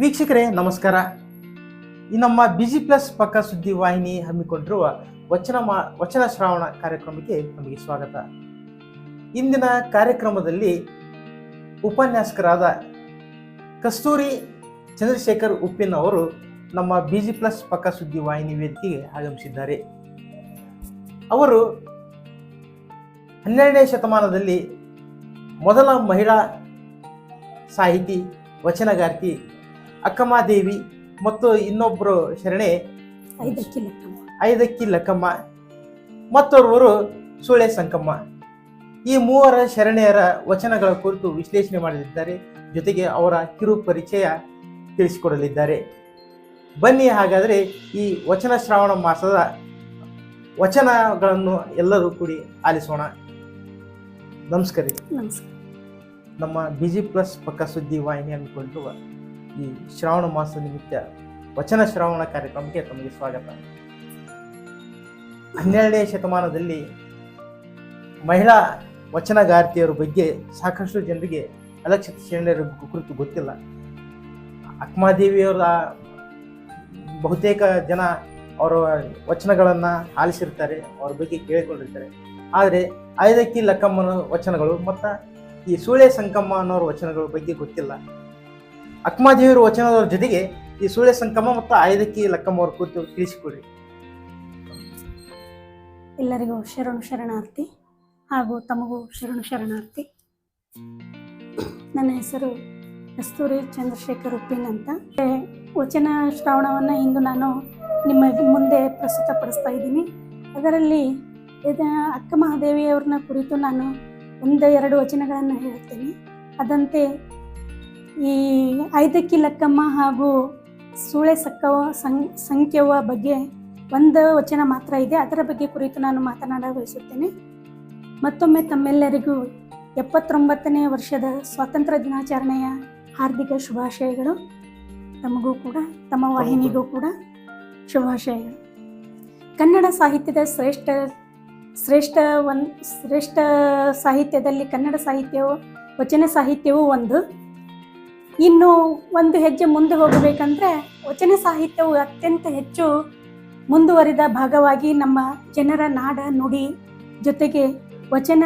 ವೀಕ್ಷಕರೇ, ನಮಸ್ಕಾರ. ಈ ನಮ್ಮ ಬಿಜಿ ಪ್ಲಸ್ ಪಕ್ಕ ಸುದ್ದಿ ವಾಹಿನಿ ಹಮ್ಮಿಕೊಂಡಿರುವ ವಚನ ಮಾ, ವಚನ ಶ್ರಾವಣ ಕಾರ್ಯಕ್ರಮಕ್ಕೆ ನಮಗೆ ಸ್ವಾಗತ. ಇಂದಿನ ಕಾರ್ಯಕ್ರಮದಲ್ಲಿ ಉಪನ್ಯಾಸಕರಾದ ಕಸ್ತೂರಿ ಚಂದ್ರಶೇಖರ್ ಉಪ್ಪಿನ್ ಅವರು ನಮ್ಮ ಬಿಜಿ ಪ್ಲಸ್ ಪಕ್ಕ ಸುದ್ದಿ ವಾಹಿನಿ ವೇದಿಕೆಗೆ ಆಗಮಿಸಿದ್ದಾರೆ. ಅವರು ಹನ್ನೆರಡನೇ ಶತಮಾನದಲ್ಲಿ ಮೊದಲ ಮಹಿಳಾ ಸಾಹಿತಿ, ವಚನಗಾರ್ತಿ ಅಕ್ಕಮಾದೇವಿ ಮತ್ತು ಇನ್ನೊಬ್ಬರು ಶರಣೆ ಐದಕ್ಕೆ ಲೆಕ್ಕಮ್ಮ ಮತ್ತೊರ್ವರು ಸುಳೆ ಸಂಕಮ್ಮ. ಈ ಮೂವರ ಶರಣೆಯರ ವಚನಗಳ ಕುರಿತು ವಿಶ್ಲೇಷಣೆ ಮಾಡಲಿದ್ದಾರೆ ಜೊತೆಗೆ ಅವರ ಕಿರು ಪರಿಚಯ ತಿಳಿಸಿಕೊಡಲಿದ್ದಾರೆ. ಬನ್ನಿ ಹಾಗಾದರೆ ಈ ವಚನ ಶ್ರಾವಣ ಮಾಸದ ವಚನಗಳನ್ನು ಎಲ್ಲರೂ ಕೂಡಿ ಆಲಿಸೋಣ. ನಮಸ್ಕಾರ. ನಮಸ್ಕಾರ. ನಮ್ಮ ಬಿಜಿ ಪ್ಲಸ್ ಪಕ್ಕ ಸುದ್ದಿ ವಾಹಿನಿ ಹಮ್ಮಿಕೊಂಡಿರುವ ಈ ಶ್ರಾವಣ ಮಾಸ ನಿಮಿತ್ತ ವಚನ ಶ್ರಾವಣ ಕಾರ್ಯಕ್ರಮಕ್ಕೆ ತಮಗೆ ಸ್ವಾಗತ. ಹನ್ನೆರಡನೇ ಶತಮಾನದಲ್ಲಿ ಮಹಿಳಾ ವಚನಗಾರ್ತಿಯರ ಬಗ್ಗೆ ಸಾಕಷ್ಟು ಜನರಿಗೆ ಅಲಕ್ಷಿತ ಶರಣರ ಕುರಿತು ಗೊತ್ತಿಲ್ಲ. ಅಕ್ಮಾದೇವಿಯವರ ಬಹುತೇಕ ಜನ ಅವರ ವಚನಗಳನ್ನು ಆಲಿಸಿರ್ತಾರೆ, ಅವ್ರ ಬಗ್ಗೆ ಕೇಳಿಕೊಂಡಿರ್ತಾರೆ. ಆದರೆ ಐದಕ್ಕಿ ಲಕ್ಕಮ್ಮನ ವಚನಗಳು ಮತ್ತು ಈ ಸೂಳೆ ಸಂಕಮ್ಮ ಅನ್ನೋರ ವಚನಗಳ ಬಗ್ಗೆ ಗೊತ್ತಿಲ್ಲ. ಅಕ್ಮಾದೇವಿಯರ ವಚನದವರ ಜೊತೆಗೆ ಈ ಸೂರ್ಯ ಸಂಕಮ ಮತ್ತು ಆಯುಧಕ್ಕೆ ಲಕ್ಕಮ್ಮ ಕುರಿತು ತಿಳಿಸಿಕೊಡಿ ಎಲ್ಲರಿಗೂ ಶರಣು ಶರಣಾರ್ಥಿ ಹಾಗೂ ತಮಗೂ ಶರಣು ಶರಣಾರ್ಥಿ. ನನ್ನ ಹೆಸರು ಕಸ್ತೂರಿ ಚಂದ್ರಶೇಖರ್ ಉಪ್ಪಿನ್ ಅಂತ. ವಚನ ಶ್ರಾವಣವನ್ನು ಇಂದು ನಾನು ನಿಮ್ಮ ಮುಂದೆ ಪ್ರಸ್ತುತಪಡಿಸ್ತಾ ಇದ್ದೀನಿ. ಅದರಲ್ಲಿ ಇದ ಅಕ್ಕ ಮಹಾದೇವಿಯವ್ರನ್ನ ಕುರಿತು ನಾನು ಒಂದು ಎರಡು ವಚನಗಳನ್ನು ಹೇಳ್ತೇನೆ ಅದಂತೆ ಈ ಐದಕ್ಕಿ ಲಕ್ಕಮ್ಮ ಹಾಗೂ ಸೂಳೆ ಸಕ್ಕವ ಸಂ, ಸಂಖ್ಯವ ಬಗ್ಗೆ ಒಂದು ವಚನ ಮಾತ್ರ ಇದೆ. ಅದರ ಬಗ್ಗೆ ಕುರಿತು ನಾನು ಮಾತನಾಡ ಬಯಸುತ್ತೇನೆ. ಮತ್ತೊಮ್ಮೆ ತಮ್ಮೆಲ್ಲರಿಗೂ ಎಪ್ಪತ್ತೊಂಬತ್ತನೇ ವರ್ಷದ ಸ್ವಾತಂತ್ರ್ಯ ದಿನಾಚರಣೆಯ ಹಾರ್ದಿಕ ಶುಭಾಶಯಗಳು. ತಮಗೂ ಕೂಡ, ತಮ್ಮ ವಾಹಿನಿಗೂ ಕೂಡ ಶುಭಾಶಯಗಳು. ಕನ್ನಡ ಸಾಹಿತ್ಯದ ಶ್ರೇಷ್ಠ ಶ್ರೇಷ್ಠ ಒಂದು ಶ್ರೇಷ್ಠ ಸಾಹಿತ್ಯದಲ್ಲಿ ಕನ್ನಡ ಸಾಹಿತ್ಯವು, ವಚನ ಸಾಹಿತ್ಯವೂ ಒಂದು. ಇನ್ನು ಒಂದು ಹೆಜ್ಜೆ ಮುಂದೆ ಹೋಗಬೇಕಂದ್ರೆ ವಚನ ಸಾಹಿತ್ಯವು ಅತ್ಯಂತ ಹೆಚ್ಚು ಮುಂದುವರಿದ ಭಾಗವಾಗಿ ನಮ್ಮ ಜನರ ನಾಡ ನುಡಿ ಜೊತೆಗೆ ವಚನ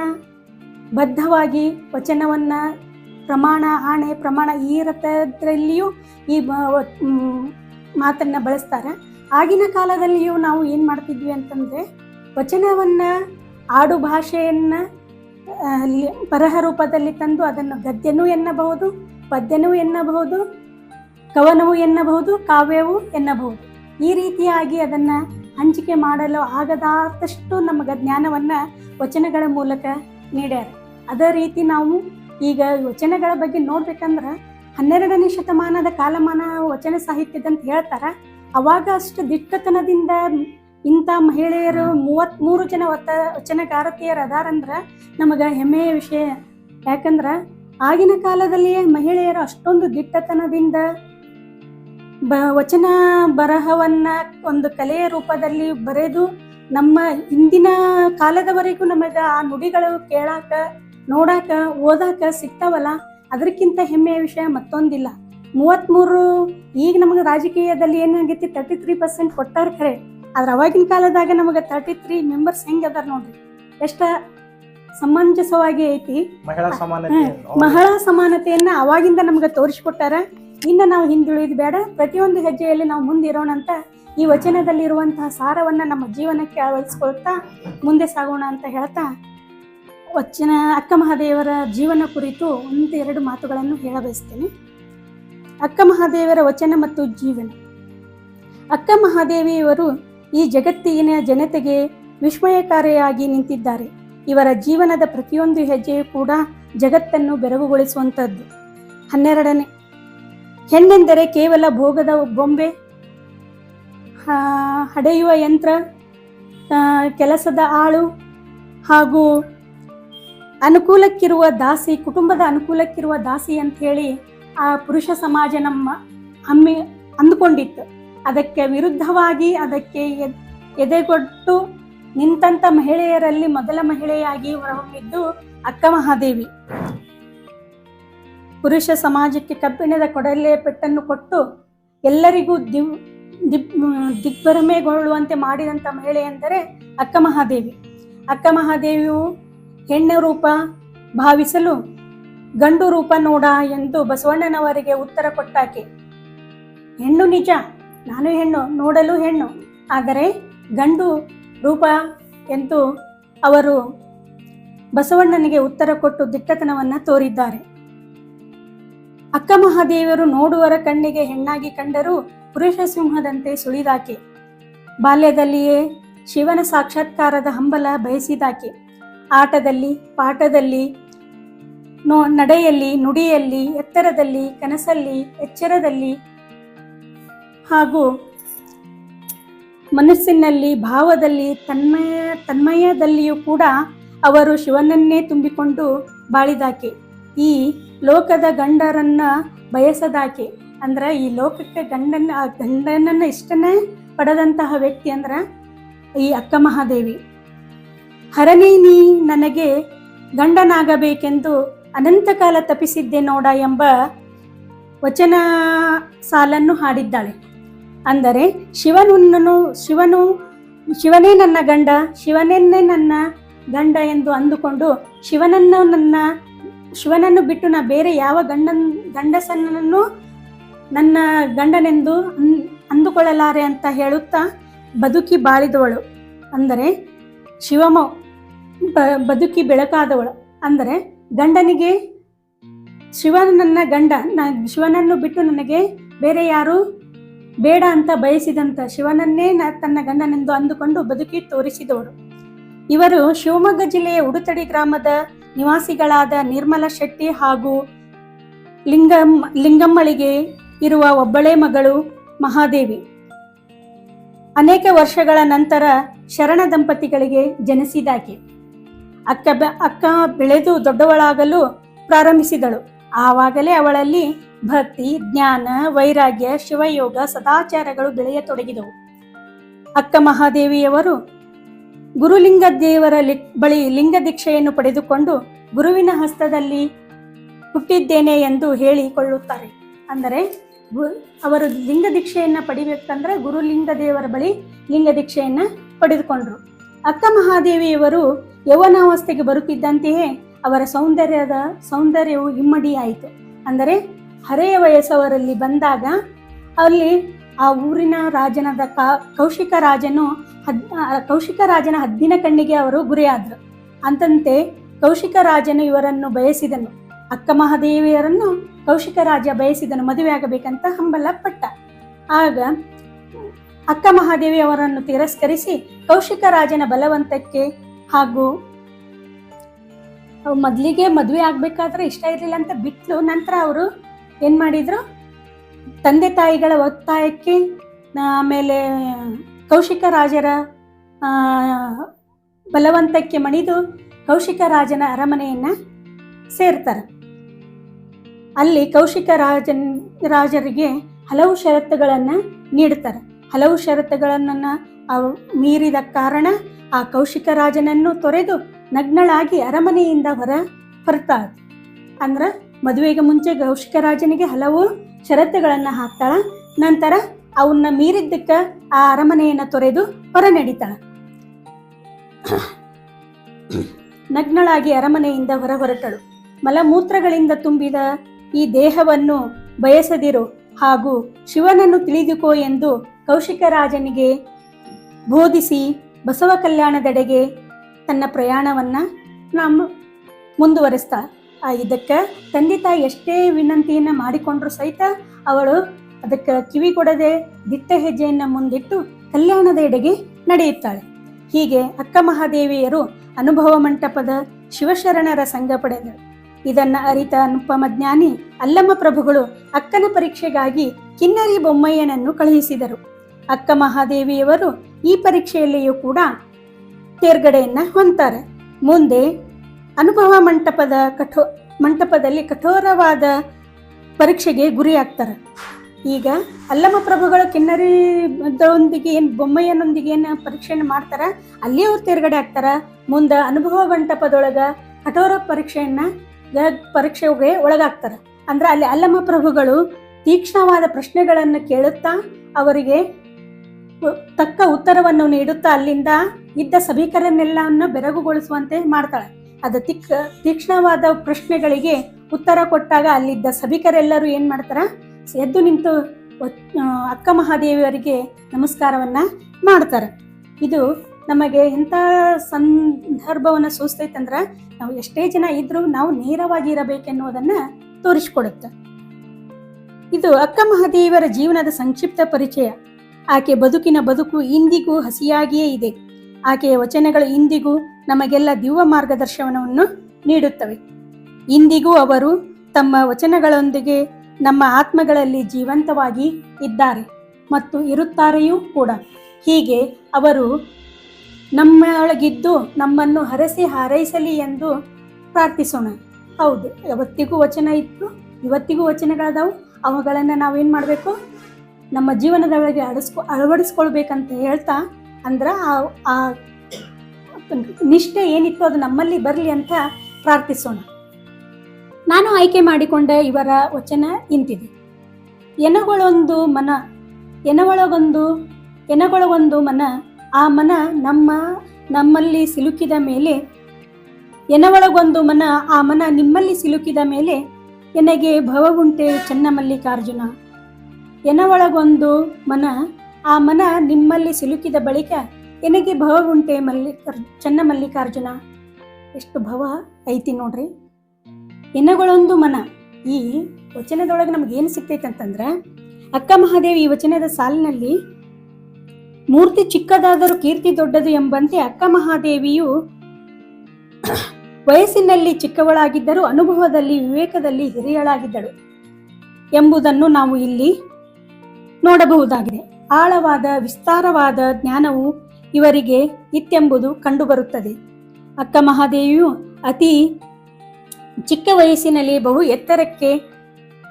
ಬದ್ಧವಾಗಿ ವಚನವನ್ನು ಪ್ರಮಾಣ, ಆಣೆ, ಪ್ರಮಾಣ ಈ ರಥದ್ರಲ್ಲಿಯೂ ಈ ಮಾತನ್ನು ಬಳಸ್ತಾರೆ. ಆಗಿನ ಕಾಲದಲ್ಲಿಯೂ ನಾವು ಏನು ಮಾಡ್ತಿದ್ವಿ ಅಂತಂದರೆ ವಚನವನ್ನು ಆಡು ಭಾಷೆಯನ್ನು ಬರಹ ರೂಪದಲ್ಲಿ ತಂದು ಅದನ್ನು ಗದ್ಯನೂ ಎನ್ನಬಹುದು ಪದ್ಯನೂ ಎನ್ನಬಹುದು, ಕವನವೂ ಎನ್ನಬಹುದು, ಕಾವ್ಯವೂ ಎನ್ನಬಹುದು. ಈ ರೀತಿಯಾಗಿ ಅದನ್ನು ಹಂಚಿಕೆ ಮಾಡಲು ಆಗದಾದಷ್ಟು ನಮಗೆ ಜ್ಞಾನವನ್ನು ವಚನಗಳ ಮೂಲಕ ನೀಡ್ಯಾರ. ಅದೇ ರೀತಿ ನಾವು ಈಗ ವಚನಗಳ ಬಗ್ಗೆ ನೋಡ್ಬೇಕಂದ್ರೆ ಹನ್ನೆರಡನೇ ಶತಮಾನದ ಕಾಲಮಾನ ವಚನ ಸಾಹಿತ್ಯದಂತ ಹೇಳ್ತಾರೆ. ಅವಾಗ ಅಷ್ಟು ದಿಟ್ಟತನದಿಂದ ಇಂಥ ಮಹಿಳೆಯರು ಮೂವತ್ತ್ಮೂರು ಜನ ವತ ವಚನಗಾರತಿಯರು ಅದಾರಂದ್ರೆ ನಮಗೆ ಹೆಮ್ಮೆಯ ವಿಷಯ ಯಾಕಂದ್ರೆ ಆಗಿನ ಕಾಲದಲ್ಲಿಯೇ ಮಹಿಳೆಯರು ಅಷ್ಟೊಂದು ದಿಟ್ಟತನದಿಂದ ಬ ವಚನ ಬರಹವನ್ನ ಒಂದು ಕಲೆಯ ರೂಪದಲ್ಲಿ ಬರೆದು ನಮ್ಮ ಇಂದಿನ ಕಾಲದವರೆಗೂ ನಮಗೆ ಆ ನುಡಿಗಳು ಕೇಳಾಕ, ನೋಡಾಕ, ಓದಾಕ ಸಿಗ್ತಾವಲ್ಲ? ಅದಕ್ಕಿಂತ ಹೆಮ್ಮೆಯ ವಿಷಯ ಮತ್ತೊಂದಿಲ್ಲ. ಮೂವತ್ತ್ಮೂರು ಈಗ ನಮಗೆ ರಾಜಕೀಯದಲ್ಲಿ ಏನಾಗೈತಿ ತರ್ಟಿ ತ್ರೀ ಪರ್ಸೆಂಟ್ ಕೊಟ್ಟಾರ ಖರೆ. ಆದ್ರೆ ಅವಾಗಿನ ಕಾಲದಾಗ ನಮಗೆ ತರ್ಟಿ ತ್ರೀ ಮೆಂಬರ್ಸ್ ಹೆಂಗೆ ಅದಾರ ನೋಡ್ರಿ? ಎಷ್ಟ ಸಮಂಜಸವಾಗಿ ಐತಿ. ಮಹಿಳಾ ಸಮಾನತೆ ಮಹಿಳಾ ಸಮಾನತೆಯನ್ನ ಅವಾಗಿಂದ ನಮ್ಗೆ ತೋರಿಸ್ಕೊಟ್ಟಾರ. ಇನ್ನ ನಾವು ಹಿಂದುಳಿದ್ ಬೇಡ ಪ್ರತಿಯೊಂದು ಹೆಜ್ಜೆಯಲ್ಲಿ ನಾವು ಮುಂದಿರೋಣ ಅಂತ ಈ ವಚನದಲ್ಲಿರುವಂತಹ ಸಾರವನ್ನ ನಮ್ಮ ಜೀವನಕ್ಕೆ ಅಳವಡಿಸ್ಕೊಳ್ತಾ ಮುಂದೆ ಸಾಗೋಣ ಅಂತ ಹೇಳ್ತಾ ವಚನ ಅಕ್ಕ ಮಹಾದೇವರ ಜೀವನ ಕುರಿತು ಒಂದು ಎರಡು ಮಾತುಗಳನ್ನು ಹೇಳಬಯಸ್ತೇನೆ. ಅಕ್ಕ ಮಹಾದೇವರ ವಚನ ಮತ್ತು ಜೀವನ. ಅಕ್ಕ ಮಹಾದೇವಿಯವರು ಈ ಜಗತ್ತಿನ ಜನತೆಗೆ ವಿಸ್ಮಯಕಾರಿಯಾಗಿ ನಿಂತಿದ್ದಾರೆ. ಇವರ ಜೀವನದ ಪ್ರತಿಯೊಂದು ಹೆಜ್ಜೆಯೂ ಕೂಡ ಜಗತ್ತನ್ನು ಬೆರಗುಗೊಳಿಸುವಂಥದ್ದು. ಹನ್ನೆರಡನೇ, ಹೆಣ್ಣೆಂದರೆ ಕೇವಲ ಭೋಗದ ಬೊಂಬೆ ಹಡೆಯುವ ಯಂತ್ರ ಕೆಲಸದ ಆಳು ಹಾಗೂ ಅನುಕೂಲಕ್ಕಿರುವ ದಾಸಿ, ಕುಟುಂಬದ ಅನುಕೂಲಕ್ಕಿರುವ ದಾಸಿ ಅಂತ ಹೇಳಿ ಆ ಪುರುಷ ಸಮಾಜ ನಮ್ಮ ಹಮ್ಮಿ ಅಂದುಕೊಂಡಿತ್ತು. ಅದಕ್ಕೆ ವಿರುದ್ಧವಾಗಿ ಅದಕ್ಕೆ ಎದ್- ಎದೆಗೊಟ್ಟು ನಿಂತಂತ ಮಹಿಳೆಯರಲ್ಲಿ ಮೊದಲ ಮಹಿಳೆಯಾಗಿ ಹೊರಹೊಮ್ಮಿದ್ದು ಅಕ್ಕ ಮಹಾದೇವಿ. ಪುರುಷ ಸಮಾಜಕ್ಕೆ ಕಬ್ಬಿಣದ ಕೊಡಲೆ ಪೆಟ್ಟನ್ನು ಕೊಟ್ಟು ಎಲ್ಲರಿಗೂ ದಿವ್ ದಿಗ್ ದಿಗ್ಭ್ರಮೆಗೊಳ್ಳುವಂತೆ ಮಾಡಿದಂಥ ಮಹಿಳೆ ಎಂದರೆ ಅಕ್ಕ ಮಹಾದೇವಿ. ಅಕ್ಕ ಮಹಾದೇವಿಯು ಹೆಣ್ಣು ರೂಪ ಭಾವಿಸಲು ಗಂಡು ರೂಪ ನೋಡ ಎಂದು ಬಸವಣ್ಣನವರಿಗೆ ಉತ್ತರ ಕೊಟ್ಟಾಕೆ, ಹೆಣ್ಣು ನಿಜ, ನಾನು ಹೆಣ್ಣು, ನೋಡಲು ಹೆಣ್ಣು, ಆದರೆ ಗಂಡು ರೂಪ ಎಂದು ಅವರು ಬಸವಣ್ಣನಿಗೆ ಉತ್ತರ ಕೊಟ್ಟು ದಿಟ್ಟತನವನ್ನು ತೋರಿದ್ದಾರೆ. ಅಕ್ಕ ಮಹಾದೇವರು ನೋಡುವರ ಕಣ್ಣಿಗೆ ಹೆಣ್ಣಾಗಿ ಕಂಡರೂ ಪುರುಷ ಸಿಂಹದಂತೆ ಸುಳಿದಾಕೆ. ಬಾಲ್ಯದಲ್ಲಿಯೇ ಶಿವನ ಸಾಕ್ಷಾತ್ಕಾರದ ಹಂಬಲ ಬಯಸಿದಾಕೆ. ಆಟದಲ್ಲಿ, ಪಾಠದಲ್ಲಿ, ನೋ, ನಡೆಯಲ್ಲಿ, ನುಡಿಯಲ್ಲಿ, ಎತ್ತರದಲ್ಲಿ, ಕನಸಲ್ಲಿ, ಎಚ್ಚರದಲ್ಲಿ ಹಾಗೂ ಮನಸ್ಸಿನಲ್ಲಿ ಭಾವದಲ್ಲಿ ತನ್ಮಯ, ತನ್ಮಯದಲ್ಲಿಯೂ ಕೂಡ ಅವರು ಶಿವನನ್ನೇ ತುಂಬಿಕೊಂಡು ಬಾಳಿದಾಕೆ. ಈ ಲೋಕದ ಗಂಡರನ್ನ ಬಯಸದಾಕೆ. ಅಂದ್ರೆ ಈ ಲೋಕಕ್ಕೆ ಗಂಡನ, ಗಂಡನನ್ನ ಇಷ್ಟನೇ ಪಡೆದಂತಹ ವ್ಯಕ್ತಿ ಅಂದ್ರೆ ಈ ಅಕ್ಕ ಮಹಾದೇವಿ. ಹರನೇ ನೀ ನನಗೆ ಗಂಡನಾಗಬೇಕೆಂದು ಅನಂತಕಾಲ ತಪಿಸಿದ್ದೆ ನೋಡ ಎಂಬ ವಚನ ಸಾಲನ್ನು ಹಾಡಿದ್ದಾಳೆ. ಅಂದರೆ ಶಿವನನ್ನು ಶಿವನು, ಶಿವನೇ ನನ್ನ ಗಂಡ, ಶಿವನನ್ನೇ ನನ್ನ ಗಂಡ ಎಂದು ಅಂದುಕೊಂಡು ಶಿವನನ್ನು ನನ್ನ, ಶಿವನನ್ನು ಬಿಟ್ಟು ನಾ ಬೇರೆ ಯಾವ ಗಂಡನ್, ಗಂಡಸನನ್ನು ನನ್ನ ಗಂಡನೆಂದು ಅಂದುಕೊಳ್ಳಲಾರೆ ಅಂತ ಹೇಳುತ್ತಾ ಬದುಕಿ ಬಾಳಿದವಳು. ಅಂದರೆ ಶಿವಮ ಬದುಕಿ ಬೆಳಕಾದವಳು. ಅಂದರೆ ಗಂಡನಿಗೆ ಶಿವನು ನನ್ನ ಗಂಡ, ನ, ಶಿವನನ್ನು ಬಿಟ್ಟು ನನಗೆ ಬೇರೆ ಯಾರು ಬೇಡ ಅಂತ ಬಯಸಿದಂತ ಶಿವನನ್ನೇ ತನ್ನ ಗಂಡನೆಂದು ಅಂದುಕೊಂಡು ಬದುಕಿ ತೋರಿಸಿದವಳು. ಇವರು ಶಿವಮೊಗ್ಗ ಜಿಲ್ಲೆಯ ಉಡುತಡಿ ಗ್ರಾಮದ ನಿವಾಸಿಗಳಾದ ನಿರ್ಮಲ ಶೆಟ್ಟಿ ಹಾಗೂ ಲಿಂಗಮ್, ಲಿಂಗಮ್ಮಳಿಗೆ ಇರುವ ಒಬ್ಬಳೇ ಮಗಳು ಮಹಾದೇವಿ. ಅನೇಕ ವರ್ಷಗಳ ನಂತರ ಶರಣ ದಂಪತಿಗಳಿಗೆ ಜನಿಸಿದಾಕೆ. ಅಕ್ಕ ಅಕ್ಕ ಬೆಳೆದು ದೊಡ್ಡವಳಾಗಲು ಪ್ರಾರಂಭಿಸಿದಳು. ಆವಾಗಲೇ ಅವಳಲ್ಲಿ ಭಕ್ತಿ, ಜ್ಞಾನ, ವೈರಾಗ್ಯ, ಶಿವಯೋಗ, ಸದಾಚಾರಗಳು ಬೆಳೆಯತೊಡಗಿದವು. ಅಕ್ಕ ಮಹಾದೇವಿಯವರು ಗುರುಲಿಂಗ ದೇವರ ಬಳಿ ಲಿಂಗ ದೀಕ್ಷೆಯನ್ನು ಪಡೆದುಕೊಂಡು ಗುರುವಿನ ಹಸ್ತದಲ್ಲಿ ಹುಟ್ಟಿದ್ದೇನೆ ಎಂದು ಹೇಳಿಕೊಳ್ಳುತ್ತಾರೆ. ಅಂದರೆ ಅವರು ಲಿಂಗ ದೀಕ್ಷೆಯನ್ನು ಪಡಿಬೇಕಂದ್ರೆ ಗುರುಲಿಂಗ ದೇವರ ಬಳಿ ಲಿಂಗ ದೀಕ್ಷೆಯನ್ನು ಪಡೆದುಕೊಂಡರು. ಅಕ್ಕ ಮಹಾದೇವಿಯವರು ಯೌವನಾವಸ್ಥೆಗೆ ಬರುತ್ತಿದ್ದಂತೆಯೇ ಅವರ ಸೌಂದರ್ಯದ ಸೌಂದರ್ಯವು ಇಮ್ಮಡಿಯಾಯಿತು ಅಂದರೆ ಹರೆಯ ವಯಸ್ಸವರಲ್ಲಿ ಬಂದಾಗ ಅಲ್ಲಿ ಆ ಊರಿನ ರಾಜನದ ಕೌಶಿಕ ರಾಜನು ಹದ್ ಕೌಶಿಕ ರಾಜನ ಹದ್ದಿನ ಕಣ್ಣಿಗೆ ಅವರು ಗುರಿಯಾದರು. ಅಂತಂತೆ ಕೌಶಿಕ ರಾಜನು ಇವರನ್ನು ಬಯಸಿದನು. ಅಕ್ಕ ಮಹಾದೇವಿಯರನ್ನು ಕೌಶಿಕ ರಾಜ ಬಯಸಿದನು ಮದುವೆಯಾಗಬೇಕಂತ ಹಂಬಲ ಪಟ್ಟ. ಆಗ ಅಕ್ಕ ಮಹಾದೇವಿ ಅವರನ್ನು ತಿರಸ್ಕರಿಸಿ ಕೌಶಿಕ ರಾಜನ ಬಲವಂತಕ್ಕೆ ಹಾಗೂ ಮೊದ್ಲಿಗೆ ಮದುವೆ ಆಗ್ಬೇಕಾದ್ರೆ ಇಷ್ಟ ಇರಲಿಲ್ಲ ಅಂತ ಬಿಟ್ಲು. ನಂತರ ಅವರು ಏನ್ ಮಾಡಿದ್ರು? ತಂದೆ ತಾಯಿಗಳ ಒತ್ತಾಯಕ್ಕೆ ಆಮೇಲೆ ಕೌಶಿಕ ರಾಜರ ಬಲವಂತಕ್ಕೆ ಮಣಿದು ಕೌಶಿಕ ರಾಜನ ಅರಮನೆಯನ್ನ ಸೇರ್ತಾರೆ. ಅಲ್ಲಿ ಕೌಶಿಕ ರಾಜನ್, ರಾಜರಿಗೆ ಹಲವು ಷರತ್ತುಗಳನ್ನು ನೀಡ್ತಾರೆ. ಹಲವು ಷರತ್ತುಗಳನ್ನು ಮೀರಿದ ಕಾರಣ ಆ ಕೌಶಿಕ ರಾಜನನ್ನು ತೊರೆದು ನಗ್ನಳಾಗಿ ಅರಮನೆಯಿಂದ ಹೊರ ಹೊರತಾಳ ಅಂದ್ರ ಮದುವೆಗೆ ಮುಂಚೆ ಕೌಶಿಕ ರಾಜನಿಗೆ ಹಲವು ಷರತ್ತುಗಳನ್ನು ಹಾಕ್ತಾಳ. ನಂತರ ಅವನ್ನ ಮೀರಿದ್ದಕ್ಕ ಆ ಅರಮನೆಯನ್ನ ತೊರೆದು ಹೊರ ನಡೀತಾಳ ನಗ್ನಳಾಗಿ ಅರಮನೆಯಿಂದ ಹೊರ ಹೊರಟಳು. ಮಲಮೂತ್ರಗಳಿಂದ ತುಂಬಿದ ಈ ದೇಹವನ್ನು ಬಯಸದಿರು ಹಾಗೂ ಶಿವನನ್ನು ತಿಳಿದುಕೋ ಎಂದು ಕೌಶಿಕ ರಾಜನಿಗೆ ಬೋಧಿಸಿ ಬಸವ ಕಲ್ಯಾಣದೆಡೆಗೆ ತನ್ನ ಪ್ರಯಾಣವನ್ನ ನಮ್ಮ ಮುಂದುವರಿಸ್ತಾ ಆ ಇದಕ್ಕೆ ತಂದೆ ತಾಯಿ ಎಷ್ಟೇ ವಿನಂತಿಯನ್ನು ಮಾಡಿಕೊಂಡ್ರು ಸಹಿತ ಅವಳು ಅದಕ್ಕೆ ಕಿವಿ ಕೊಡದೆ ದಿಟ್ಟ ಹೆಜ್ಜೆಯನ್ನು ಮುಂದಿಟ್ಟು ಕಲ್ಯಾಣದ ಎಡೆಗೆ ನಡೆಯುತ್ತಾಳೆ. ಹೀಗೆ ಅಕ್ಕ ಮಹಾದೇವಿಯರು ಅನುಭವ ಮಂಟಪದ ಶಿವಶರಣರ ಸಂಘ ಪಡೆದರು. ಇದನ್ನ ಅರಿತ ಅನುಪಮ ಜ್ಞಾನಿ ಅಲ್ಲಮ್ಮ ಪ್ರಭುಗಳು ಅಕ್ಕನ ಪರೀಕ್ಷೆಗಾಗಿ ಕಿನ್ನರಿ ಬೊಮ್ಮಯ್ಯನನ್ನು ಕಳುಹಿಸಿದರು. ಅಕ್ಕ ಮಹಾದೇವಿಯವರು ಈ ಪರೀಕ್ಷೆಯಲ್ಲಿಯೂ ಕೂಡ ತೇರ್ಗಡೆಯನ್ನ ಹೊಂತಾರೆ ಮುಂದೆ ಅನುಭವ ಮಂಟಪದ ಕಠೋ, ಮಂಟಪದಲ್ಲಿ ಕಠೋರವಾದ ಪರೀಕ್ಷೆಗೆ ಗುರಿಯಾಗ್ತಾರೆ. ಈಗ ಅಲ್ಲಮ ಪ್ರಭುಗಳು ಕಿನ್ನರಿದೊಂದಿಗೆ ಏನು, ಬೊಮ್ಮಯ್ಯನೊಂದಿಗೆ ಏನು ಪರೀಕ್ಷೆಯನ್ನು ಮಾಡ್ತಾರೆ ಅಲ್ಲಿ ಅವ್ರು ತೇರ್ಗಡೆ ಆಗ್ತಾರೆ. ಮುಂದೆ ಅನುಭವ ಮಂಟಪದೊಳಗೆ ಕಠೋರ ಪರೀಕ್ಷೆಯನ್ನ ಪರೀಕ್ಷೆಗೆ ಒಳಗಾಗ್ತಾರೆ. ಅಂದ್ರೆ ಅಲ್ಲಿ ಅಲ್ಲಮ ಪ್ರಭುಗಳು ತೀಕ್ಷ್ಣವಾದ ಪ್ರಶ್ನೆಗಳನ್ನು ಕೇಳುತ್ತಾ ಅವರಿಗೆ ತಕ್ಕ ಉತ್ತರವನ್ನು ನೀಡುತ್ತಾ ಅಲ್ಲಿಂದ ಇದ್ದ ಸಭಿಕರನ್ನೆಲ್ಲವನ್ನು ಬೆರಗುಗೊಳಿಸುವಂತೆ ಮಾಡ್ತಾಳೆ. ಅದು ತಿಕ್, ತೀಕ್ಷ್ಣವಾದ ಪ್ರಶ್ನೆಗಳಿಗೆ ಉತ್ತರ ಕೊಟ್ಟಾಗ ಅಲ್ಲಿದ್ದ ಸಭಿಕರೆಲ್ಲರೂ ಏನ್ ಮಾಡ್ತಾರ? ಎದ್ದು ನಿಂತು ಅಕ್ಕ ಮಹಾದೇವಿಯವರಿಗೆ ನಮಸ್ಕಾರವನ್ನ ಮಾಡ್ತಾರೆ. ಇದು ನಮಗೆ ಎಂಥ ಸಂದರ್ಭವನ್ನು ಅಂದ್ರೆ ನಾವು ಎಷ್ಟೇ ಜನ ಇದ್ರೂ ನಾವು ನೇರವಾಗಿ ಇರಬೇಕೆನ್ನುವುದನ್ನ ತೋರಿಸಿಕೊಡುತ್ತೆ. ಇದು ಅಕ್ಕ ಮಹಾದೇವಿಯರ ಜೀವನದ ಸಂಕ್ಷಿಪ್ತ ಪರಿಚಯ. ಆಕೆ ಬದುಕಿನ ಬದುಕು ಇಂದಿಗೂ ಹಸಿಯಾಗಿಯೇ ಇದೆ. ಆಕೆಯ ವಚನಗಳು ಇಂದಿಗೂ ನಮಗೆಲ್ಲ ದಿವ್ಯ ಮಾರ್ಗದರ್ಶನವನ್ನು ನೀಡುತ್ತವೆ. ಇಂದಿಗೂ ಅವರು ತಮ್ಮ ವಚನಗಳೊಂದಿಗೆ ನಮ್ಮ ಆತ್ಮಗಳಲ್ಲಿ ಜೀವಂತವಾಗಿ ಇದ್ದಾರೆ ಮತ್ತು ಇರುತ್ತಾರೆಯೂ ಕೂಡ. ಹೀಗೆ ಅವರು ನಮ್ಮೊಳಗಿದ್ದು ನಮ್ಮನ್ನು ಹರಸಿ ಹಾರೈಸಲಿ ಎಂದು ಪ್ರಾರ್ಥಿಸೋಣ. ಹೌದು, ಯಾವತ್ತಿಗೂ ವಚನ ಇತ್ತು, ಇವತ್ತಿಗೂ ವಚನಗಳಾದವು. ಅವುಗಳನ್ನು ನಾವೇನು ಮಾಡಬೇಕು? ನಮ್ಮ ಜೀವನದೊಳಗೆ ಅಳಿಸ್ಕೊ ಅಳವಡಿಸ್ಕೊಳ್ಬೇಕಂತ ಹೇಳ್ತಾ ಅಂದ್ರೆ ಆ ನಿಷ್ಠೆ ಏನಿತ್ತು ಅದು ನಮ್ಮಲ್ಲಿ ಬರಲಿ ಅಂತ ಪ್ರಾರ್ಥಿಸೋಣ. ನಾನು ಆಯ್ಕೆ ಮಾಡಿಕೊಂಡ ಇವರ ವಚನ ಇಂತಿದೆ. ಎನಗೊಳೊಂದು ಮನ ಎನಗೊಳಗೊಂದು ಎನಗೊಳಗೊಂದು ಮನ, ಆ ಮನ ನಮ್ಮ, ನಮ್ಮಲ್ಲಿ ಸಿಲುಕಿದ ಮೇಲೆ, ಎನವಳಗೊಂದು ಮನ, ಆ ಮನ ನಿಮ್ಮಲ್ಲಿ ಸಿಲುಕಿದ ಮೇಲೆ, ಎನಗೆ ಭವಗುಂಟೆ ಚೆನ್ನಮಲ್ಲಿಕಾರ್ಜುನ. ಎನವಳಗೊಂದು ಮನ ಆ ಮನ ನಿಮ್ಮಲ್ಲಿ ಸಿಲುಕಿದ ಬಳಿಕ ಎನಗೆ ಭವಗುಂಟೆ ಮಲ್ಲಿಕಾರ್, ಚೆನ್ನ ಮಲ್ಲಿಕಾರ್ಜುನ? ಎಷ್ಟು ಭವ ಐತಿ ನೋಡ್ರಿ. ಎನಗಳೊಂದು ಮನ. ಈ ವಚನದೊಳಗೆ ನಮ್ಗೆ ಏನು ಸಿಗ್ತೈತೆ ಅಂತಂದ್ರೆ ಅಕ್ಕ ಮಹಾದೇವಿ ಈ ವಚನದ ಸಾಲಿನಲ್ಲಿ, ಮೂರ್ತಿ ಚಿಕ್ಕದಾದರೂ ಕೀರ್ತಿ ದೊಡ್ಡದು ಎಂಬಂತೆ ಅಕ್ಕ ಮಹಾದೇವಿಯು ವಯಸ್ಸಿನಲ್ಲಿ ಚಿಕ್ಕವಳಾಗಿದ್ದರೂ ಅನುಭವದಲ್ಲಿ ವಿವೇಕದಲ್ಲಿ ಹಿರಿಯಳಾಗಿದ್ದಳು ಎಂಬುದನ್ನು ನಾವು ಇಲ್ಲಿ ನೋಡಬಹುದಾಗಿದೆ. ಆಳವಾದ, ವಿಸ್ತಾರವಾದ ಜ್ಞಾನವು ಇವರಿಗೆ ಇತ್ತೆಂಬುದು ಕಂಡುಬರುತ್ತದೆ. ಅಕ್ಕ ಮಹಾದೇವಿಯು ಅತಿ ಚಿಕ್ಕ ವಯಸ್ಸಿನಲ್ಲಿ ಬಹು ಎತ್ತರಕ್ಕೆ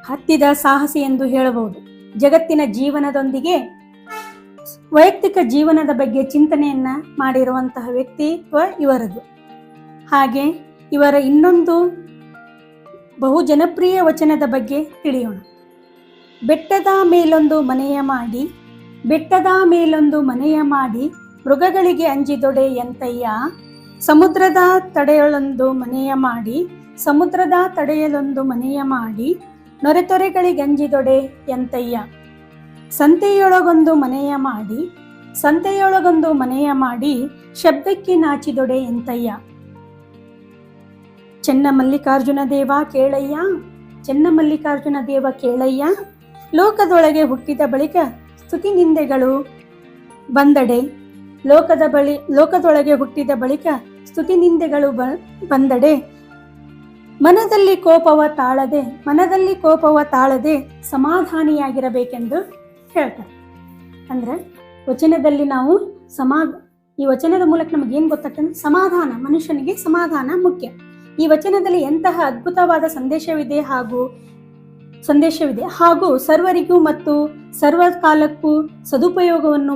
ಹತ್ತಿದ ಸಾಹಸಿ ಎಂದು ಹೇಳಬಹುದು. ಜಗತ್ತಿನ ಜೀವನದೊಂದಿಗೆ ವೈಯಕ್ತಿಕ ಜೀವನದ ಬಗ್ಗೆ ಚಿಂತನೆಯನ್ನ ಮಾಡಿರುವಂತಹ ವ್ಯಕ್ತಿತ್ವ ಇವರದು. ಹಾಗೆ ಇವರ ಇನ್ನೊಂದು ಬಹು ಜನಪ್ರಿಯ ವಚನದ ಬಗ್ಗೆ ತಿಳಿಯೋಣ. ಬೆಟ್ಟದ ಮೇಲೊಂದು ಮನೆಯ ಮಾಡಿ ಬೆಟ್ಟದ ಮೇಲೊಂದು ಮನೆಯ ಮಾಡಿ ಮೃಗಗಳಿಗೆ ಅಂಜಿದೊಡೆ ಎಂತಯ್ಯ? ಸಮುದ್ರದ ತಡೆಯೊಳೊಂದು ಮನೆಯ ಮಾಡಿ ಸಮುದ್ರದ ತಡೆಯಲೊಂದು ಮನೆಯ ಮಾಡಿ ನೊರೆತೊರೆಗಳಿಗೆ ಅಂಜಿದೊಡೆ ಎಂತಯ್ಯ? ಸಂತೆಯೊಳಗೊಂದು ಮನೆಯ ಮಾಡಿ ಸಂತೆಯೊಳಗೊಂದು ಮನೆಯ ಮಾಡಿ ಶಬ್ದಕ್ಕೆ ನಾಚಿದೊಡೆ ಎಂತಯ್ಯ? ಚೆನ್ನ ಮಲ್ಲಿಕಾರ್ಜುನ ದೇವ ಕೇಳಯ್ಯ? ಚೆನ್ನ ಮಲ್ಲಿಕಾರ್ಜುನ ದೇವ ಕೇಳಯ್ಯ? ಲೋಕದೊಳಗೆ ಹುಟ್ಟಿದ ಬಳಿಕ ಸ್ತುತಿ ನಿಂದೆಗಳು ಬಂದಡೆ. ಲೋಕದ ಬಳಿ, ಲೋಕದೊಳಗೆ ಹುಟ್ಟಿದ ಬಳಿಕ ಸ್ತುತಿ ನಿಂದೆಗಳು ಬಂದಡೆ. ಮನದಲ್ಲಿ ಕೋಪವ ತಾಳದೆ, ಮನದಲ್ಲಿ ಕೋಪವ ತಾಳದೆ ಸಮಾಧಾನಿಯಾಗಿರಬೇಕೆಂದು ಹೇಳ್ತಾರೆ. ಅಂದ್ರೆ ವಚನದಲ್ಲಿ ನಾವು ಸಮಾ, ಈ ವಚನದ ಮೂಲಕ ನಮಗೆ ಏನು ಗೊತ್ತಾಗ್ತದೆ? ಸಮಾಧಾನ, ಮನುಷ್ಯನಿಗೆ ಸಮಾಧಾನ ಮುಖ್ಯ. ಈ ವಚನದಲ್ಲಿ ಎಂತಹ ಅದ್ಭುತವಾದ ಸಂದೇಶವಿದೆ ಹಾಗೂ ಸಂದೇಶವಿದೆ. ಹಾಗೂ ಸರ್ವರಿಗೂ ಮತ್ತು ಸರ್ವಕಾಲಕ್ಕೂ ಸದುಪಯೋಗವನ್ನು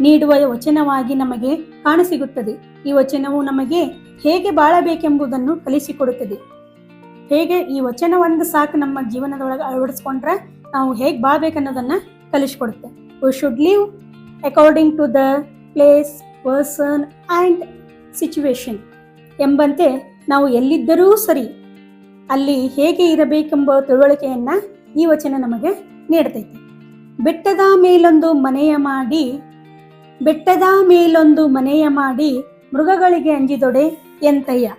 ನೀಡುವ ವಚನವಾಗಿ ನಮಗೆ ಕಾಣಸಿಗುತ್ತದೆ. ಈ ವಚನವು ನಮಗೆ ಹೇಗೆ ಬಾಳಬೇಕೆಂಬುದನ್ನು ಕಲಿಸಿಕೊಡುತ್ತದೆ. ಹೇಗೆ ಈ ವಚನವನ್ನು ಸಾಕು ನಮ್ಮ ಜೀವನದೊಳಗೆ ಅಳವಡಿಸ್ಕೊಂಡ್ರೆ ನಾವು ಹೇಗೆ ಬಾಳ್ಬೇಕನ್ನೋದನ್ನ ಕಲಿಸಿಕೊಡುತ್ತೆ. We should live according to the place person and situation ಎಂಬಂತೆ ನಾವು ಎಲ್ಲಿದ್ದರೂ ಸರಿ ಅಲ್ಲಿ ಹೇಗೆ ಇರಬೇಕೆಂಬ ತಿಳುವಳಿಕೆಯನ್ನ ಈ ವಚನ ನಮಗೆ ನೀಡ್ತೈತಿ. ಬೆಟ್ಟದ ಮೇಲೊಂದು ಮನೆಯ ಮಾಡಿ, ಬೆಟ್ಟದ ಮೇಲೊಂದು ಮನೆಯ ಮಾಡಿ ಮೃಗಗಳಿಗೆ ಅಂಜಿದೊಡೆ ಎಂತಯ್ಯ.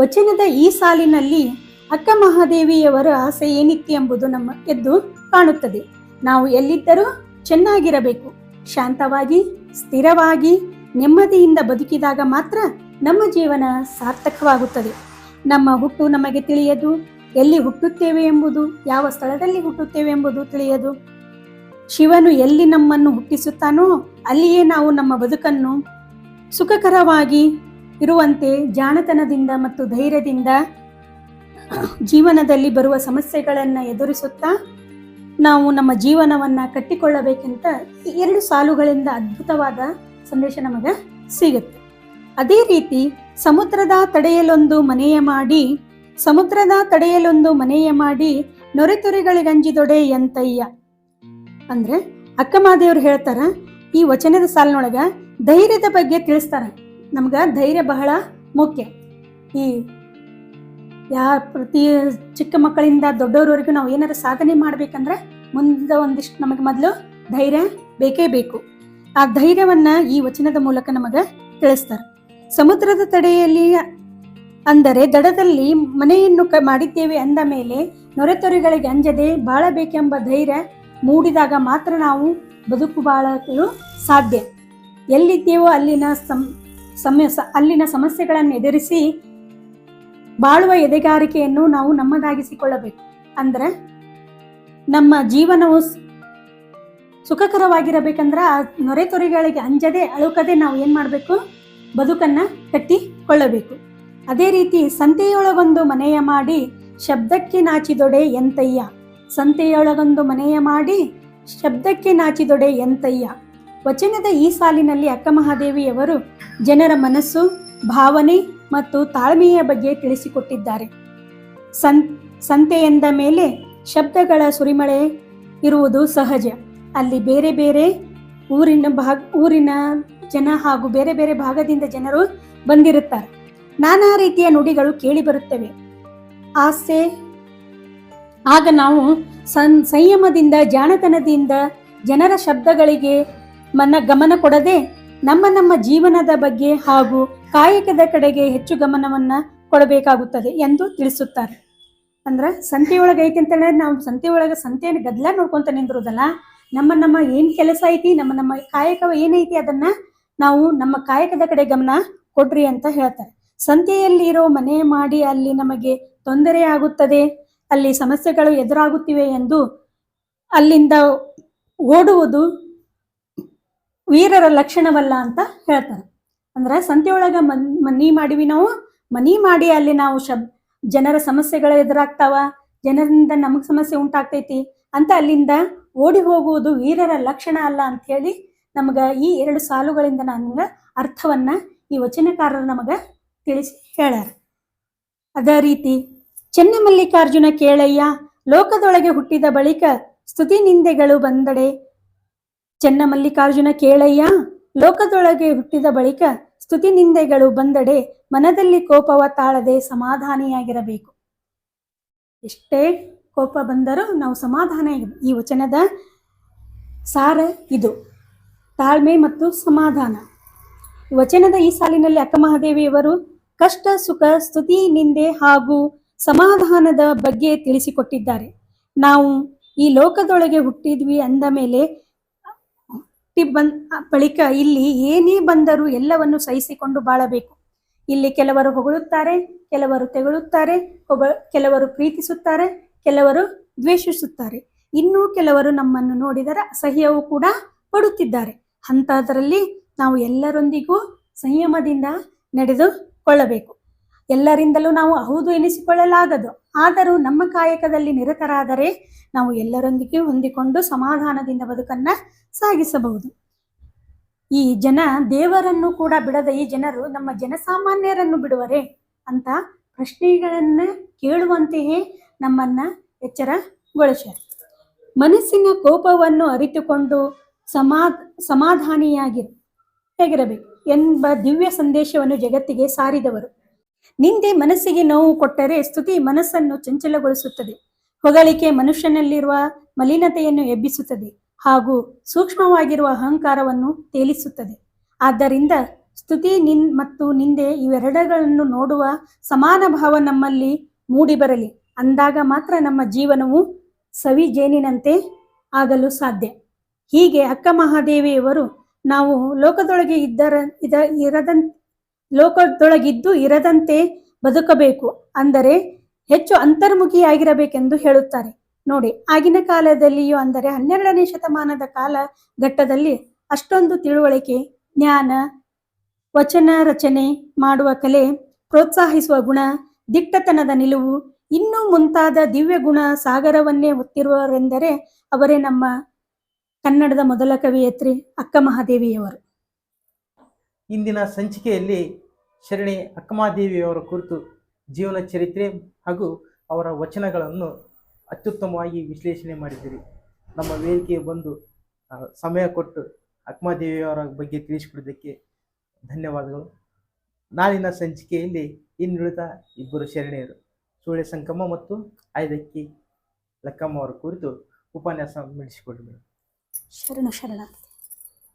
ವಚನದ ಈ ಸಾಲಿನಲ್ಲಿ ಅಕ್ಕ ಮಹಾದೇವಿಯವರ ಆಸೆ ಏನಿತ್ತು ಎಂಬುದು ನಮ್ಮ ಎದ್ದು ಕಾಣುತ್ತದೆ. ನಾವು ಎಲ್ಲಿದ್ದರೂ ಚೆನ್ನಾಗಿರಬೇಕು. ಶಾಂತವಾಗಿ, ಸ್ಥಿರವಾಗಿ, ನೆಮ್ಮದಿಯಿಂದ ಬದುಕಿದಾಗ ಮಾತ್ರ ನಮ್ಮ ಜೀವನ ಸಾರ್ಥಕವಾಗುತ್ತದೆ. ನಮ್ಮ ಹುಟ್ಟು ನಮಗೆ ತಿಳಿಯದು. ಎಲ್ಲಿ ಹುಟ್ಟುತ್ತೇವೆ ಎಂಬುದು, ಯಾವ ಸ್ಥಳದಲ್ಲಿ ಹುಟ್ಟುತ್ತೇವೆ ಎಂಬುದು ತಿಳಿಯದು. ಶಿವನು ಎಲ್ಲಿ ನಮ್ಮನ್ನು ಹುಟ್ಟಿಸುತ್ತಾನೋ, ಅಲ್ಲಿಯೇ ನಾವು ನಮ್ಮ ಬದುಕನ್ನು ಸುಖಕರವಾಗಿ ಇರುವಂತೆ ಜಾಣತನದಿಂದ ಮತ್ತು ಧೈರ್ಯದಿಂದ ಜೀವನದಲ್ಲಿ ಬರುವ ಸಮಸ್ಯೆಗಳನ್ನು ಎದುರಿಸುತ್ತಾ ನಾವು ನಮ್ಮ ಜೀವನವನ್ನು ಕಟ್ಟಿಕೊಳ್ಳಬೇಕಂತ ಈ ಎರಡು ಸಾಲುಗಳಿಂದ ಅದ್ಭುತವಾದ ಸಂದೇಶ ನಮಗೆ ಸಿಗುತ್ತೆ. ಅದೇ ರೀತಿ ಸಮುದ್ರದ ತಡೆಯಲೊಂದು ಮನೆಯ ಮಾಡಿ, ಸಮುದ್ರದ ತಡೆಯಲೊಂದು ಮನೆಯ ಮಾಡಿ ನೊರೆತೊರೆಗಳಿಗಂಜಿದೊಡೆ ಎಂತಯ್ಯ? ಅಂದ್ರೆ ಅಕ್ಕಮಾದೇವ್ರು ಹೇಳ್ತಾರ, ಈ ವಚನದ ಸಾಲಿನೊಳಗ ಧೈರ್ಯದ ಬಗ್ಗೆ ತಿಳಿಸ್ತಾರ. ನಮ್ಗ ಧೈರ್ಯ ಬಹಳ ಮುಖ್ಯ. ಈ ಯಾ ಪ್ರತಿ ಚಿಕ್ಕ ಮಕ್ಕಳಿಂದ ದೊಡ್ಡವರವರೆಗೂ ನಾವು ಏನಾರ ಸಾಧನೆ ಮಾಡ್ಬೇಕಂದ್ರೆ ಮುಂದೆ ಒಂದಿಷ್ಟು ನಮಗೆ ಮೊದಲು ಧೈರ್ಯ ಬೇಕೇ ಬೇಕು. ಆ ಧೈರ್ಯವನ್ನ ಈ ವಚನದ ಮೂಲಕ ನಮಗ ತಿಳಿಸ್ತಾರೆ. ಸಮುದ್ರದ ತಡೆಯಲ್ಲಿ ಅಂದರೆ ದಡದಲ್ಲಿ ಮನೆಯನ್ನು ಕ ಮಾಡಿದ್ದೇವೆ ಅಂದ ಮೇಲೆ ನೊರೆತೊರೆಗಳಿಗೆ ಅಂಜದೆ ಬಾಳಬೇಕೆಂಬ ಧೈರ್ಯ ಮೂಡಿದಾಗ ಮಾತ್ರ ನಾವು ಬದುಕು ಬಾಳಲು ಸಾಧ್ಯ. ಎಲ್ಲಿದ್ದೇವೋ ಅಲ್ಲಿನ ಸಂ ಸಮಯ ಅಲ್ಲಿನ ಸಮಸ್ಯೆಗಳನ್ನು ಎದುರಿಸಿ ಬಾಳುವ ಎದೆಗಾರಿಕೆಯನ್ನು ನಾವು ನಮ್ಮದಾಗಿಸಿಕೊಳ್ಳಬೇಕು. ಅಂದರೆ ನಮ್ಮ ಜೀವನವು ಸುಖಕರವಾಗಿರಬೇಕಂದ್ರೆ ಆ ನೊರೆತೊರೆಗಳಿಗೆ ಅಂಜದೆ ಅಳುಕದೆ ನಾವು ಏನ್ ಮಾಡಬೇಕು ಬದುಕನ್ನ ಕಟ್ಟಿಕೊಳ್ಳಬೇಕು. ಅದೇ ರೀತಿ ಸಂತೆಯೊಳಗೊಂದು ಮನೆಯ ಮಾಡಿ ಶಬ್ದಕ್ಕೆ ನಾಚಿದೊಡೆ ಎಂತಯ್ಯ? ಸಂತೆಯೊಳಗೊಂದು ಮನೆಯ ಮಾಡಿ ಶಬ್ದಕ್ಕೆ ನಾಚಿದೊಡೆ ಎಂತಯ್ಯ? ವಚನದ ಈ ಸಾಲಿನಲ್ಲಿ ಅಕ್ಕ ಮಹಾದೇವಿಯವರು ಜನರ ಮನಸ್ಸು, ಭಾವನೆ ಮತ್ತು ತಾಳ್ಮೆಯ ಬಗ್ಗೆ ತಿಳಿಸಿಕೊಟ್ಟಿದ್ದಾರೆ. ಸಂ, ಸಂತೆ ಎಂದ ಮೇಲೆ ಶಬ್ದಗಳ ಸುರಿಮಳೆ ಇರುವುದು ಸಹಜ. ಅಲ್ಲಿ ಬೇರೆ ಬೇರೆ ಊರಿನ ಭಾಗ, ಊರಿನ ಜನ ಹಾಗೂ ಬೇರೆ ಬೇರೆ ಭಾಗದಿಂದ ಜನರು ಬಂದಿರುತ್ತಾರೆ. ನಾನಾ ರೀತಿಯ ನುಡಿಗಳು ಕೇಳಿ ಬರುತ್ತವೆ. ಆಸೆ, ಆಗ ನಾವು ಸಂ, ಸಂಯಮದಿಂದ, ಜಾಣತನದಿಂದ ಜನರ ಶಬ್ದಗಳಿಗೆ ಮನ, ಗಮನ ಕೊಡದೆ ನಮ್ಮ ನಮ್ಮ ಜೀವನದ ಬಗ್ಗೆ ಹಾಗೂ ಕಾಯಕದ ಕಡೆಗೆ ಹೆಚ್ಚು ಗಮನವನ್ನ ಕೊಡಬೇಕಾಗುತ್ತದೆ ಎಂದು ತಿಳಿಸುತ್ತಾರೆ. ಅಂದ್ರೆ ಸಂತೆಯೊಳಗೆ ಐತಿ ಅಂತ ಹೇಳಿದ್ರೆ ನಾವು ಸಂತೆಯೊಳಗೆ ಸಂತೆಯನ್ನು ಗದ್ಲ ನೋಡ್ಕೊಂತ ನಿಂದಿರೋದಲ್ಲ, ನಮ್ಮ ನಮ್ಮ ಏನ್ ಕೆಲಸ ಐತಿ, ನಮ್ಮ ನಮ್ಮ ಕಾಯಕ ಏನೈತಿ ಅದನ್ನ ನಾವು ನಮ್ಮ ಕಾಯಕದ ಕಡೆ ಗಮನ ಕೊಡ್ರಿ ಅಂತ ಹೇಳ್ತಾರೆ. ಸಂತೆಯಲ್ಲಿ ಇರೋ ಮನೆ ಮಾಡಿ ಅಲ್ಲಿ ನಮಗೆ ತೊಂದರೆ ಆಗುತ್ತದೆ, ಅಲ್ಲಿ ಸಮಸ್ಯೆಗಳು ಎದುರಾಗುತ್ತಿವೆ ಎಂದು ಅಲ್ಲಿಂದ ಓಡುವುದು ವೀರರ ಲಕ್ಷಣವಲ್ಲ ಅಂತ ಹೇಳ್ತಾರೆ. ಅಂದ್ರೆ ಸಂತೆಯೊಳಗ ಮನ್, ಮನಿ ಮಾಡಿವಿ ನಾವು, ಮನಿ ಮಾಡಿ ಅಲ್ಲಿ ನಾವು ಶಬ್, ಜನರ ಸಮಸ್ಯೆಗಳು ಎದುರಾಗ್ತಾವ, ಜನರಿಂದ ನಮಗ್ ಸಮಸ್ಯೆ ಉಂಟಾಗ್ತೈತಿ ಅಂತ ಅಲ್ಲಿಂದ ಓಡಿ ಹೋಗುವುದು ವೀರರ ಲಕ್ಷಣ ಅಲ್ಲ ಅಂತ ಹೇಳಿ ನಮಗ ಈ ಎರಡು ಸಾಲುಗಳಿಂದ ನಾನು ಅರ್ಥವನ್ನ ಈ ವಚನಕಾರರು ನಮಗೆ ತಿಳಿಸಿ ಹೇಳ್ಯಾರ. ಅದೇ ರೀತಿ, ಚೆನ್ನಮಲ್ಲಿಕಾರ್ಜುನ ಕೇಳಯ್ಯ, ಲೋಕದೊಳಗೆ ಹುಟ್ಟಿದ ಬಳಿಕ ಸ್ತುತಿ ನಿಂದೆಗಳು ಬಂದಡೆ. ಚೆನ್ನಮಲ್ಲಿಕಾರ್ಜುನ ಕೇಳಯ್ಯ, ಲೋಕದೊಳಗೆ ಹುಟ್ಟಿದ ಬಳಿಕ ಸ್ತುತಿ ನಿಂದೆಗಳು ಬಂದಡೆ. ಮನದಲ್ಲಿ ಕೋಪವ ತಾಳದೆ ಸಮಾಧಾನಿಯಾಗಿರಬೇಕು. ಎಷ್ಟೇ ಕೋಪ ಬಂದರೂ ನಾವು ಸಮಾಧಾನ ಈ ವಚನದ ಸಾರ ಇದು. ತಾಳ್ಮೆ ಮತ್ತು ಸಮಾಧಾನ. ವಚನದ ಈ ಸಾಲಿನಲ್ಲಿ ಅಕ್ಕ ಮಹಾದೇವಿಯವರು ಕಷ್ಟ, ಸುಖ, ಸ್ತುತಿ, ನಿಂದೆ ಹಾಗೂ ಸಮಾಧಾನದ ಬಗ್ಗೆ ತಿಳಿಸಿಕೊಟ್ಟಿದ್ದಾರೆ. ನಾವು ಈ ಲೋಕದೊಳಗೆ ಹುಟ್ಟಿದ್ವಿ ಅಂದ ಮೇಲೆ ಬಂದ, ಬಳಿಕ ಇಲ್ಲಿ ಏನೇ ಬಂದರೂ ಎಲ್ಲವನ್ನು ಸಹಿಸಿಕೊಂಡು ಬಾಳಬೇಕು. ಇಲ್ಲಿ ಕೆಲವರು ಹೊಗಳುತ್ತಾರೆ, ಕೆಲವರು ತೆಗಳುತ್ತಾರೆ, ಒಬ್ಬ- ಕೆಲವರು ಪ್ರೀತಿಸುತ್ತಾರೆ, ಕೆಲವರು ದ್ವೇಷಿಸುತ್ತಾರೆ. ಇನ್ನೂ ಕೆಲವರು ನಮ್ಮನ್ನು ನೋಡಿದರೆ ಅಸಹ್ಯವೂ ಕೂಡ ಪಡುತ್ತಿದ್ದಾರೆ. ಅಂಥದ್ರಲ್ಲಿ ನಾವು ಎಲ್ಲರೊಂದಿಗೂ ಸಂಯಮದಿಂದ ನಡೆದುಕೊಳ್ಳಬೇಕು ಎಲ್ಲರಿಂದಲೂ ನಾವು ಹೌದು ಎನಿಸಿಕೊಳ್ಳಲಾಗದು. ಆದರೂ ನಮ್ಮ ಕಾಯಕದಲ್ಲಿ ನಿರತರಾದರೆ ನಾವು ಎಲ್ಲರೊಂದಿಗೆ ಹೊಂದಿಕೊಂಡು ಸಮಾಧಾನದಿಂದ ಬದುಕನ್ನ ಸಾಗಿಸಬಹುದು. ಈ ಜನ ದೇವರನ್ನು ಕೂಡ ಬಿಡದ ಈ ಜನರು ನಮ್ಮ ಜನಸಾಮಾನ್ಯರನ್ನು ಬಿಡುವರೆ ಅಂತ ಪ್ರಶ್ನೆಗಳನ್ನ ಕೇಳುವಂತೆಯೇ ನಮ್ಮನ್ನ ಎಚ್ಚರಗೊಳಿಸ್ಯಾರ ಮನಸ್ಸಿನ ಕೋಪವನ್ನು ಅರಿತುಕೊಂಡು ಸಮಾ ಸಮಾಧಾನಿಯಾಗಿ ಹೇಗಿರಬೇಕು? ಎಂಬ ದಿವ್ಯ ಸಂದೇಶವನ್ನು ಜಗತ್ತಿಗೆ ಸಾರಿದವರು. ನಿಂದೆ ಮನಸ್ಸಿಗೆ ನೋವು ಕೊಟ್ಟರೆ ಸ್ತುತಿ ಮನಸ್ಸನ್ನು ಚಂಚಲಗೊಳಿಸುತ್ತದೆ. ಹೊಗಳಿಕೆ ಮನುಷ್ಯನಲ್ಲಿರುವ ಮಲಿನತೆಯನ್ನು ಎಬ್ಬಿಸುತ್ತದೆ ಹಾಗೂ ಸೂಕ್ಷ್ಮವಾಗಿರುವ ಅಹಂಕಾರವನ್ನು ತೇಲಿಸುತ್ತದೆ. ಆದ್ದರಿಂದ ಸ್ತುತಿ ನಿನ್ ಮತ್ತು ನಿಂದೆ ಇವೆರಡಗಳನ್ನು ನೋಡುವ ಸಮಾನ ಭಾವ ನಮ್ಮಲ್ಲಿ ಮೂಡಿಬರಲಿ. ಅಂದಾಗ ಮಾತ್ರ ನಮ್ಮ ಜೀವನವು ಸವಿ ಜೇನಿನಂತೆ ಆಗಲು ಸಾಧ್ಯ. ಹೀಗೆ ಅಕ್ಕ ಮಹಾದೇವಿಯವರು ನಾವು ಲೋಕದೊಳಗೆ ಇದ್ದರ, ಇದ, ಇರದಂ, ಲೋಕದೊಳಗಿದ್ದು ಇರದಂತೆ ಬದುಕಬೇಕು. ಅಂದರೆ ಹೆಚ್ಚು ಅಂತರ್ಮುಖಿಯಾಗಿರಬೇಕೆಂದು ಹೇಳುತ್ತಾರೆ. ನೋಡಿ, ಆಗಿನ ಕಾಲದಲ್ಲಿಯೂ ಅಂದರೆ ಹನ್ನೆರಡನೇ ಶತಮಾನದ ಕಾಲ ಘಟ್ಟದಲ್ಲಿ ಅಷ್ಟೊಂದು ತಿಳುವಳಿಕೆ, ಜ್ಞಾನ, ವಚನ ರಚನೆ ಮಾಡುವ ಕಲೆ, ಪ್ರೋತ್ಸಾಹಿಸುವ ಗುಣ, ದಿಟ್ಟತನದ ನಿಲುವು ಇನ್ನೂ ಮುಂತಾದ ದಿವ್ಯ ಗುಣ ಸಾಗರವನ್ನೇ ಹೊತ್ತಿರುವರೆಂದರೆ ಅವರೇ ನಮ್ಮ ಕನ್ನಡದ ಮೊದಲ ಕವಿಯತ್ರಿ ಅಕ್ಕ ಮಹಾದೇವಿಯವರು ಇಂದಿನ ಸಂಚಿಕೆಯಲ್ಲಿ ಶರಣಿ ಅಕ್ಕಮಾದೇವಿಯವರ ಕುರಿತು ಜೀವನ ಚರಿತ್ರೆ ಹಾಗೂ ಅವರ ವಚನಗಳನ್ನು ಅತ್ಯುತ್ತಮವಾಗಿ ವಿಶ್ಲೇಷಣೆ ಮಾಡಿದ್ದೀರಿ. ನಮ್ಮ ವೇದಿಕೆಗೆ ಬಂದು ಸಮಯ ಕೊಟ್ಟು ಅಕ್ಕಮಹಾದೇವಿಯವರ ಬಗ್ಗೆ ತಿಳಿಸಿಕೊಡೋದಕ್ಕೆ ಧನ್ಯವಾದಗಳು. ನಾಳಿನ ಸಂಚಿಕೆಯಲ್ಲಿ ಇನ್ನುಳಿದ ಇಬ್ಬರು ಶರಣೆಯರು ಸೂಳೆ ಸಂಕಮ್ಮ ಮತ್ತು ಆಯ್ದಕ್ಕಿ ಲಕ್ಕಮ್ಮ ಅವರ ಕುರಿತು ಉಪನ್ಯಾಸ ನಡೆಸಿಕೊಡಿದರು ಶರಣು ಶರಣ